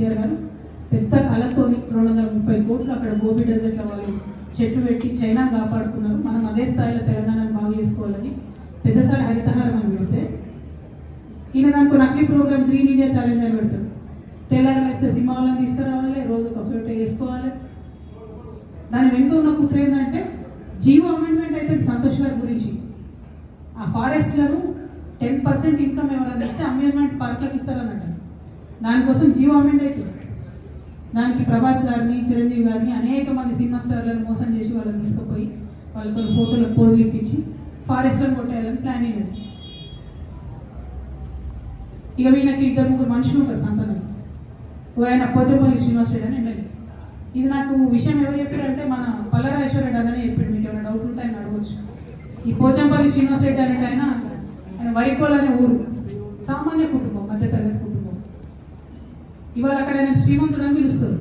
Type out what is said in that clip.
కేసీఆర్ గారు పెద్ద కళతోని రెండు వందల ముప్పై కోట్లు అక్కడ గోబీ డెజర్ట్ల వాళ్ళు చెట్లు పెట్టి చైనా కాపాడుకున్నారు. మనం అదే స్థాయిలో తెలంగాణను బాగు చేసుకోవాలని పెద్దసారి హరితహారం అని పెడితే ఈయన దానికి నకిలీ ప్రోగ్రామ్ గ్రీన్ ఇండియా ఛాలెంజ్ అని పెడతారు. తెల్లారి వేస్తే సింహాలను తీసుకురావాలి రోజు ఒక ఫోటో వేసుకోవాలి. దాని వెనుక ఉన్న కుట్ర ఏంటంటే జీవో అమెండ్మెంట్ అయితే సంతోష్ గారి గురించి. ఆ ఫారెస్ట్లను టెన్ పర్సెంట్ ఇన్కమ్ ఎవరు దానికోసం జీవో అమెండ్ అవుతుంది దానికి ప్రభాస్ గారిని చిరంజీవి గారిని అనేక మంది సినిమా స్టార్లను మోసం చేసి వాళ్ళని తీసుకుపోయి వాళ్ళతో ఫోటోలకు పోజులు ఇప్పించి ఫారెస్ట్లను కొట్టేయాలని ప్లానింగ్ అది ఇక వీళ్ళకి ఇద్దరు ముగ్గురు మనుషులు ఉంటారు సంతానం ఓ ఆయన పోచంపల్లి శ్రీనివాస్ రెడ్డి అని ఎమ్మెల్యే. ఇది నాకు విషయం ఎవరు చెప్పారంటే మన పల్లరాజేశ్వర రెడ్డి అదనే చెప్పాడు. మీకు ఏమైనా డౌట్ ఉంటే ఆయన అడగవచ్చు ఈ పోచంపల్లి శ్రీనివాస్ రెడ్డి అనేట ఆయన ఆయన వరికోల్ అనే ఊరు. ఇవాళ అక్కడ ఆయన శ్రీమంతుడు అని పిలుస్తారు.